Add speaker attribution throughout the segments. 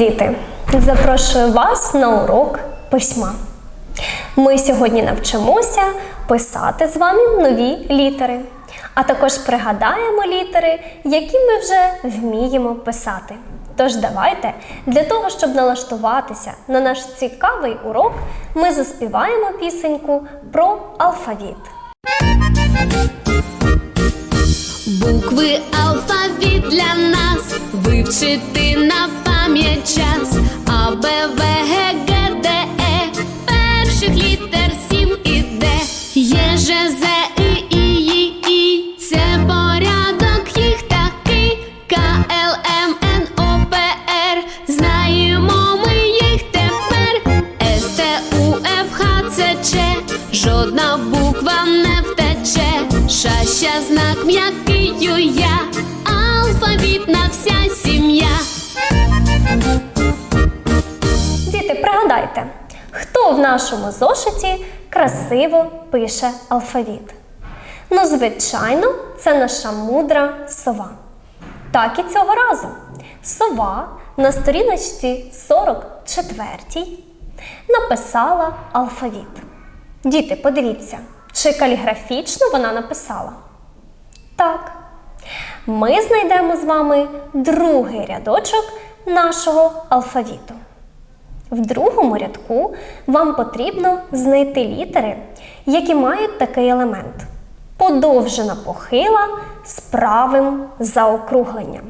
Speaker 1: Діти! Запрошую вас на урок письма. Ми сьогодні навчимося писати з вами нові літери, а також пригадаємо літери, які ми вже вміємо писати. Тож давайте для того, щоб налаштуватися на наш цікавий урок, ми заспіваємо пісеньку про алфавіт.
Speaker 2: Букви алфавіт для нас вивчити на пам'ять час. Перших літер сім і Д. Є, І, І. Це порядок їх такий. К, Л, М. Знаємо ми їх тепер. С, Ф, Х. Жодна буква не втече. Ша, ща, знак м'який
Speaker 1: в нашому зошиті красиво пише алфавіт? Ну, звичайно, це наша мудра сова. Так і цього разу. Сова на сторіночці 44 написала алфавіт. Діти, подивіться, чи каліграфічно вона написала? Так. Ми знайдемо з вами другий рядочок нашого алфавіту. В другому рядку вам потрібно знайти літери, які мають такий елемент: подовжена похила з правим заокругленням.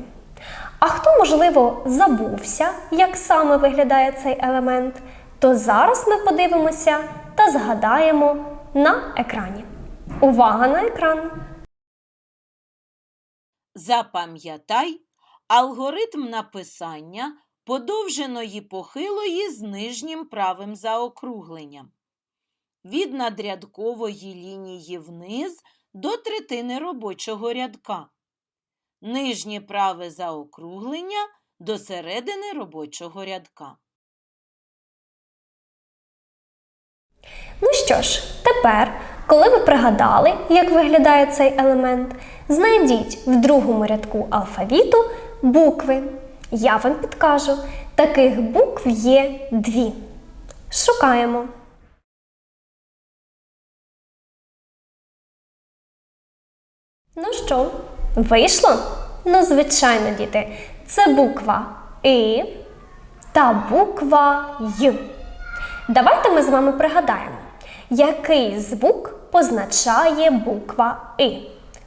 Speaker 1: А хто, можливо, забувся, як саме виглядає цей елемент, то зараз ми подивимося та згадаємо на екрані. Увага на екран!
Speaker 3: Запам'ятай алгоритм написання подовженої похилої з нижнім правим заокругленням. Від надрядкової лінії вниз до третини робочого рядка. Нижнє праве заокруглення до середини робочого рядка.
Speaker 1: Ну що ж, тепер, коли ви пригадали, як виглядає цей елемент, знайдіть в другому рядку алфавіту букви. Я вам підкажу, таких букв є дві. Шукаємо. Ну що, вийшло? Ну, звичайно, діти, це буква И та буква Й. Давайте ми з вами пригадаємо, який звук позначає буква И.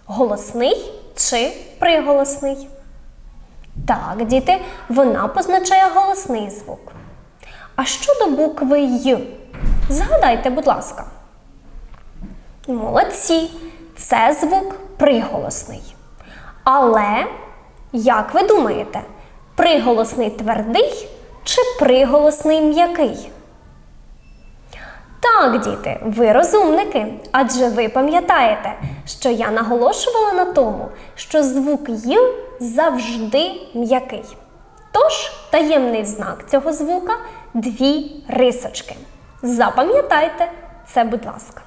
Speaker 1: Голосний чи приголосний? Так, діти, вона позначає голосний звук. А щодо букви Й? Згадайте, будь ласка. Молодці, це звук приголосний. Але, як ви думаєте, приголосний твердий чи приголосний м'який? Так, діти, ви розумники, адже ви пам'ятаєте, що я наголошувала на тому, що звук «й» завжди м'який. Тож таємний знак цього звука дві рисочки. Запам'ятайте це, будь ласка.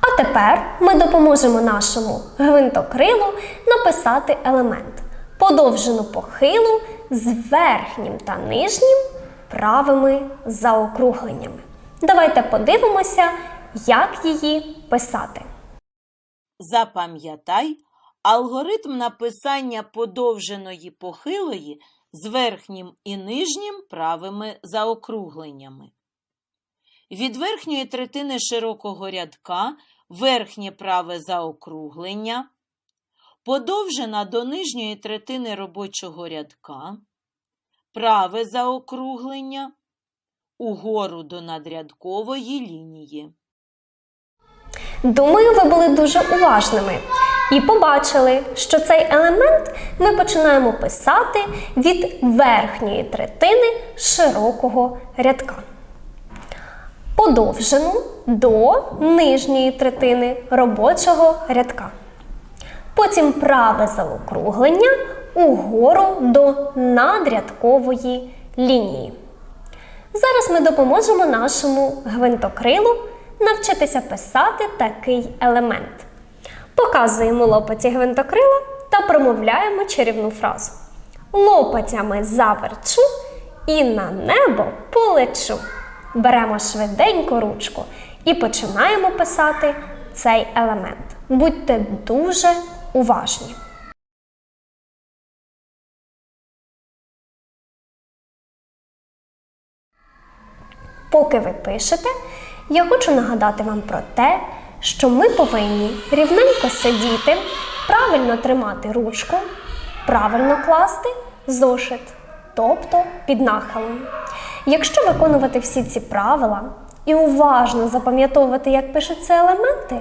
Speaker 1: А тепер ми допоможемо нашому гвинтокрилу написати елемент подовжену похилу з верхнім та нижнім правими заокругленнями. Давайте подивимося, як її писати.
Speaker 3: Запам'ятай алгоритм написання подовженої похилої з верхнім і нижнім правими заокругленнями. Від верхньої третини широкого рядка верхнє праве заокруглення, подовжена до нижньої третини робочого рядка, праве заокруглення, угору до надрядкової лінії.
Speaker 1: Думаю, ви були дуже уважними і побачили, що цей елемент ми починаємо писати від верхньої третини широкого рядка. Подовжену до нижньої третини робочого рядка. Потім праве заокруглення угору до надрядкової лінії. Зараз ми допоможемо нашому гвинтокрилу навчитися писати такий елемент. Показуємо лопаті гвинтокрила та промовляємо чарівну фразу. лопатями заверчу і на небо полечу. Беремо швиденько ручку і починаємо писати цей елемент. Будьте дуже уважні. Поки ви пишете, я хочу нагадати вам про те, що ми повинні рівненько сидіти, правильно тримати ручку, правильно класти зошит, тобто під нахилом. Якщо виконувати всі ці правила і уважно запам'ятовувати, як пишуться елементи,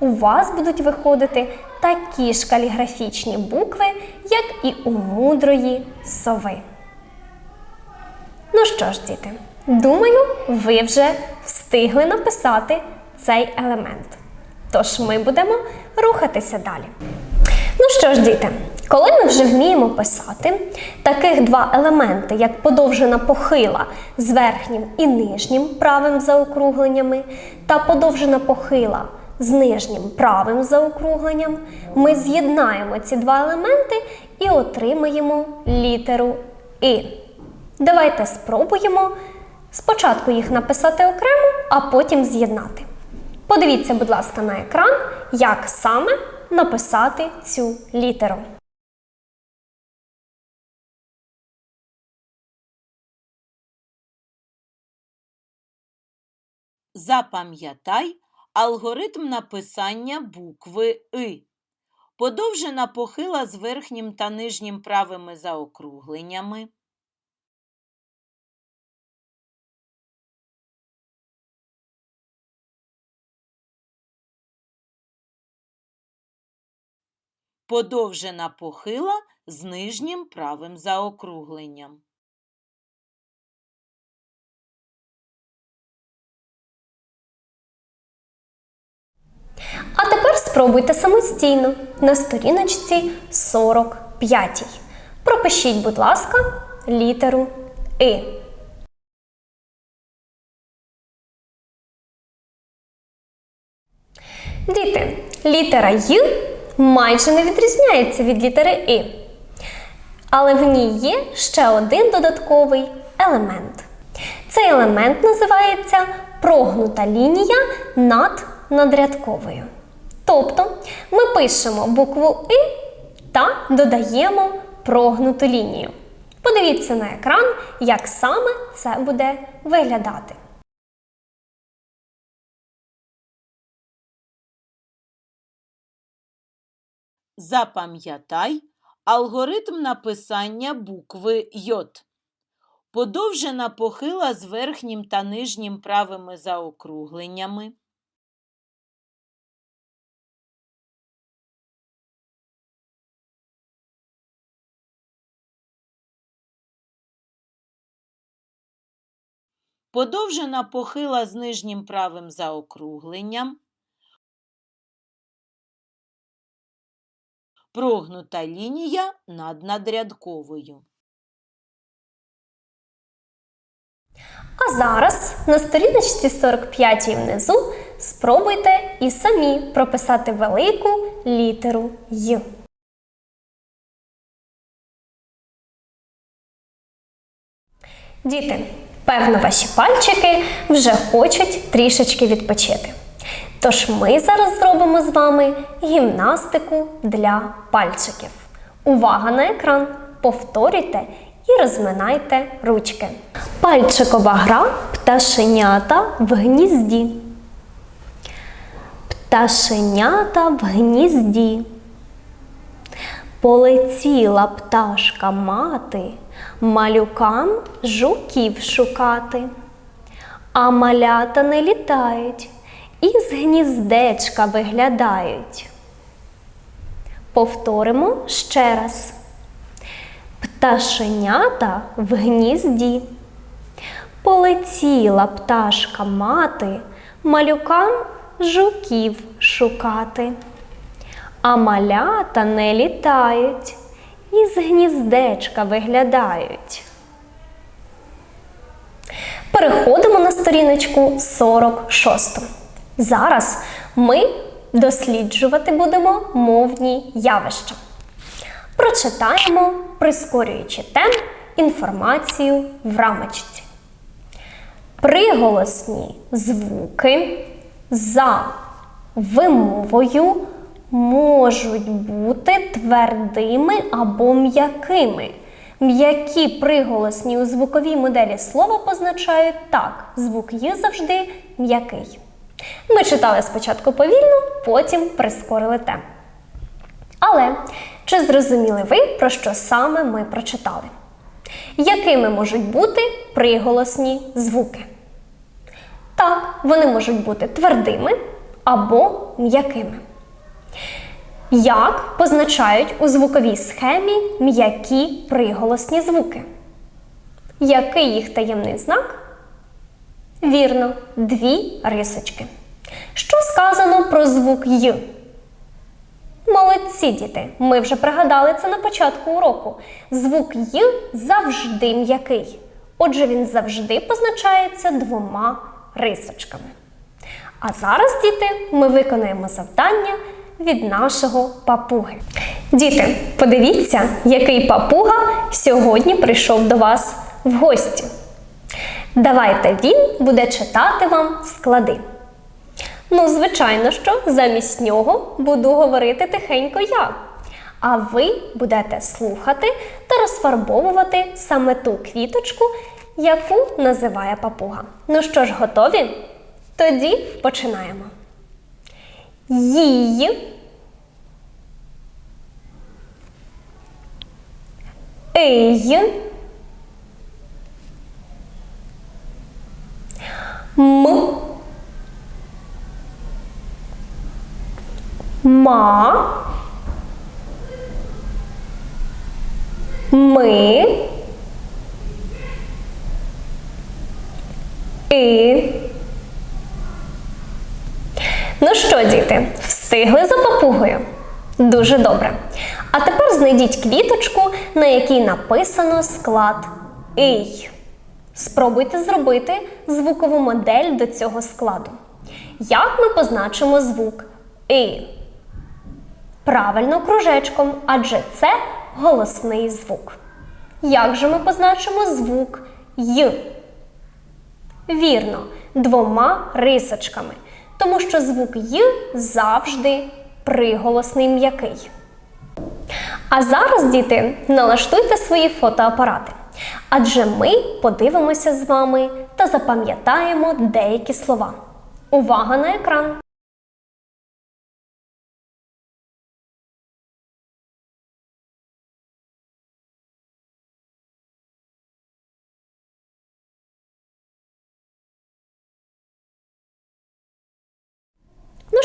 Speaker 1: у вас будуть виходити такі ж каліграфічні букви, як і у мудрої сови. Ну що ж, діти, думаю, ви вже встигли написати цей елемент. Тож ми будемо рухатися далі. Ну що ж, діти, коли ми вже вміємо писати таких два елементи, як подовжена похила з верхнім і нижнім правим заокругленнями, та подовжена похила з нижнім правим заокругленням, ми з'єднаємо ці два елементи і отримаємо літеру І. Давайте спробуємо спочатку їх написати окремо, а потім з'єднати. Подивіться, будь ласка, на екран, як саме написати цю літеру.
Speaker 3: Запам'ятай алгоритм написання букви И. Подовжена похила з верхнім та нижнім правими заокругленнями. Подовжена похила з нижнім правим заокругленням.
Speaker 1: А тепер спробуйте самостійно на сторіночці 45. Пропишіть, будь ласка, літеру И. Діти, літера Й майже не відрізняється від літери И. Але в ній є ще один додатковий елемент. Цей елемент називається прогнута лінія над надрядковою. Тобто ми пишемо букву И та додаємо прогнуту лінію. Подивіться на екран, як саме це буде виглядати.
Speaker 3: Запам'ятай алгоритм написання букви Й. Подовжена похила з верхнім та нижнім правими заокругленнями. Подовжена похила з нижнім правим заокругленням. Прогнута лінія над надрядковою.
Speaker 1: А зараз на сторіночці 45 внизу спробуйте і самі прописати велику літеру Й. Діти, певно, ваші пальчики вже хочуть трішечки відпочити. Тож ми зараз зробимо з вами гімнастику для пальчиків. Увага на екран! Повторюйте і розминайте ручки. Пальчикова гра пташенята в гнізді. Пташенята в гнізді. Полетіла пташка мати малюкам жуків шукати. А малята не літають і з гніздечка виглядають. Повторимо ще раз. Пташенята в гнізді. Полетіла пташка мати малюкам жуків шукати. А малята не літають і з гніздечка виглядають. Переходимо на сторіночку 46. Зараз ми досліджувати будемо мовні явища. Прочитаємо, прискорюючи темп, інформацію в рамочці. Приголосні звуки за вимовою можуть бути твердими або м'якими. М'які приголосні у звуковій моделі слова позначають так, звук «й» завжди м'який. Ми читали спочатку повільно, потім прискорили темп. Але чи зрозуміли ви, про що саме ми прочитали? Якими можуть бути приголосні звуки? Так, вони можуть бути твердими або м'якими. Як позначають у звуковій схемі м'які приголосні звуки? Який їх таємний знак? Вірно, дві рисочки. Що сказано про звук Й? Молодці діти! Ми вже пригадали це на початку уроку. Звук Й завжди м'який. Отже, він завжди позначається двома рисочками. А зараз, діти, ми виконаємо завдання від нашого папуги. Діти, подивіться, який папуга сьогодні прийшов до вас в гості. Давайте він буде читати вам склади. Ну, звичайно, що замість нього буду говорити тихенько я. А ви будете слухати та розфарбовувати саме ту квіточку, яку називає папуга. Ну що ж, готові? Тоді починаємо. Їй. Ей. М. Ма. Ми. І. Ну що, діти, встигли за папугою? Дуже добре. А тепер знайдіть квіточку, на якій написано склад «ий». Спробуйте зробити звукову модель до цього складу. Як ми позначимо звук «и»? Правильно кружечком, адже це голосний звук. Як же ми позначимо звук «й»? Вірно, двома рисочками, тому що звук «й» завжди приголосний м'який. А зараз, діти, налаштуйте свої фотоапарати. Адже ми подивимося з вами та запам'ятаємо деякі слова. Увага на екран!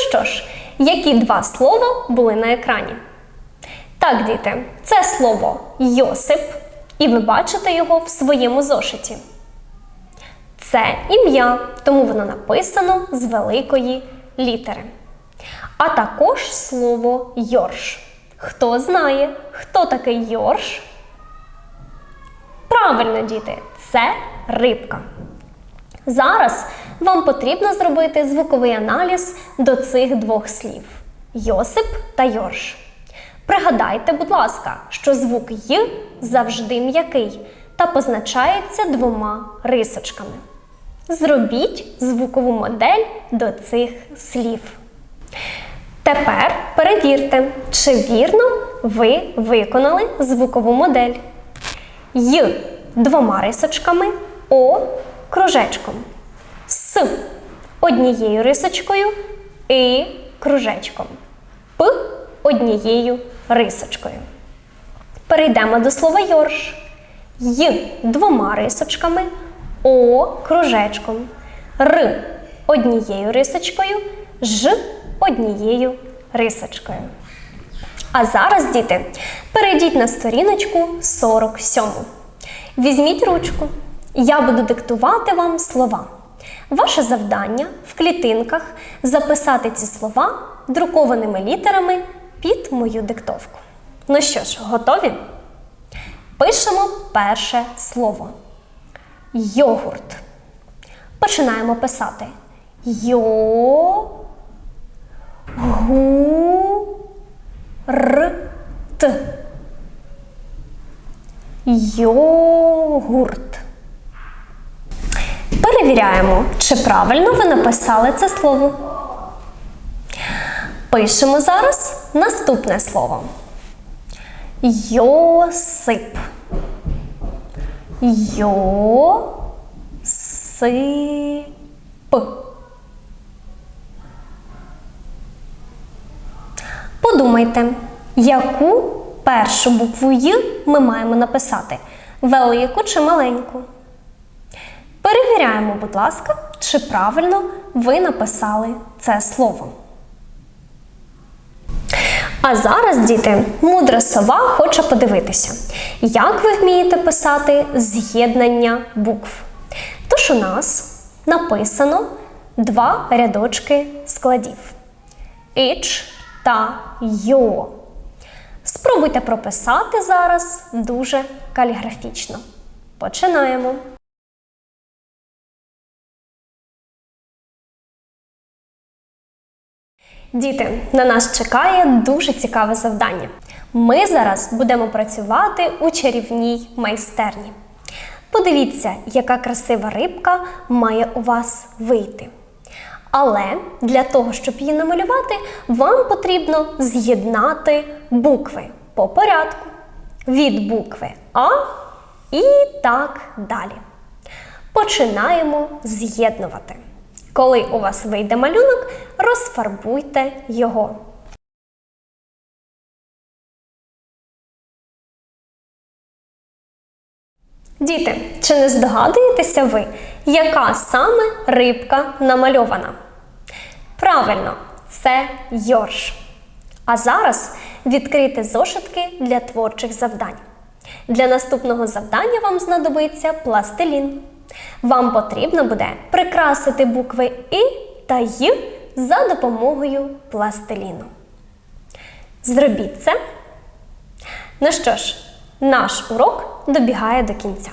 Speaker 1: Що ж, які два слова були на екрані? Так, діти, це слово Йосип, і ви бачите його в своєму зошиті. Це ім'я, тому воно написано з великої літери. А також слово Йорш. Хто знає, хто такий Йорш? Правильно, діти, це рибка. Зараз вам потрібно зробити звуковий аналіз до цих двох слів Йосип та Йорш. Пригадайте, будь ласка, що звук Й завжди м'який та позначається двома рисочками. Зробіть звукову модель до цих слів. Тепер перевірте, чи вірно ви виконали звукову модель. Й двома рисочками, О кружечком. С однією рисочкою і кружечком. П однією рисочкою. Перейдемо до слова йорш. Й двома рисочками, О кружечком. Р однією рисочкою, Ж однією рисочкою. А зараз, діти, перейдіть на сторіночку 47. Візьміть ручку. Я буду диктувати вам слова. Ваше завдання в клітинках записати ці слова друкованими літерами під мою диктовку. Ну що ж, готові? Пишемо перше слово. Йогурт. Починаємо писати. Йо. Гу. Р. Т. Йогурт. Перевіряємо, чи правильно ви написали це слово. Пишемо зараз наступне слово. Йосип. Йосип. Подумайте, яку першу букву Й ми маємо написати? Велику чи маленьку? Перевіряємо, будь ласка, чи правильно ви написали це слово. А зараз, діти, мудра сова хоче подивитися, як ви вмієте писати з'єднання букв. Тож у нас написано два рядочки складів іч та йо. Спробуйте прописати зараз дуже каліграфічно. Починаємо. Діти, на нас чекає дуже цікаве завдання. Ми зараз будемо працювати у чарівній майстерні. Подивіться, яка красива рибка має у вас вийти. Але для того, щоб її намалювати, вам потрібно з'єднати букви по порядку від букви А і так далі. Починаємо з'єднувати. Коли у вас вийде малюнок, розфарбуйте його. Діти, чи не здогадуєтеся ви, яка саме рибка намальована? Правильно, це йорш. А зараз відкрийте зошитки для творчих завдань. Для наступного завдання вам знадобиться пластилін. Вам потрібно буде прикрасити букви І та Й за допомогою пластиліну. Зробіть це. Ну що ж, наш урок добігає до кінця.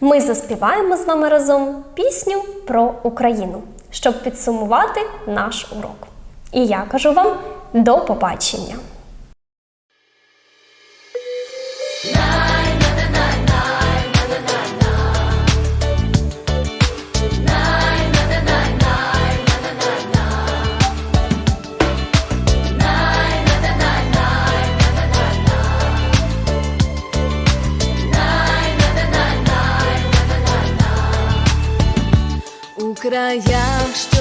Speaker 1: Ми заспіваємо з вами разом пісню про Україну, щоб підсумувати наш урок. І я кажу вам до побачення!
Speaker 2: Краях,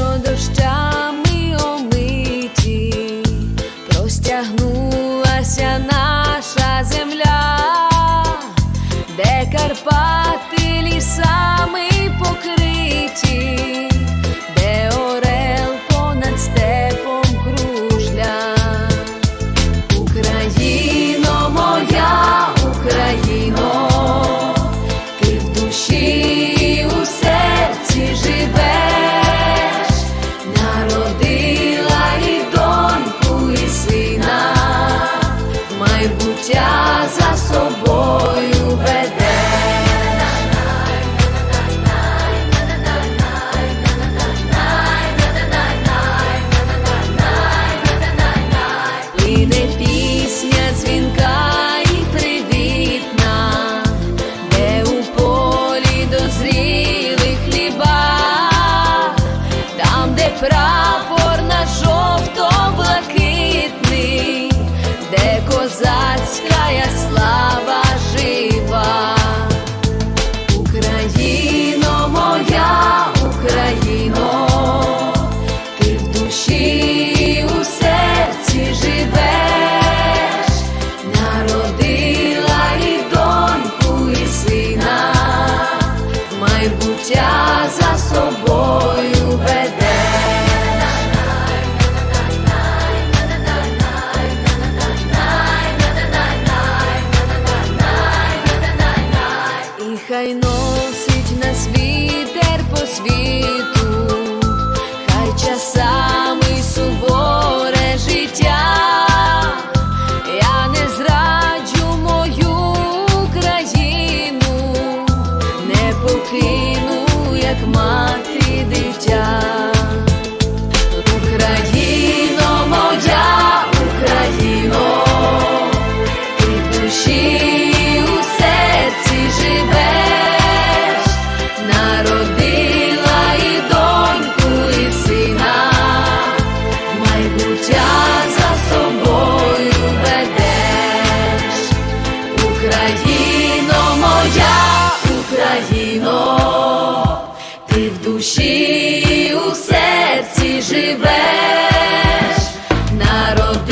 Speaker 2: народ.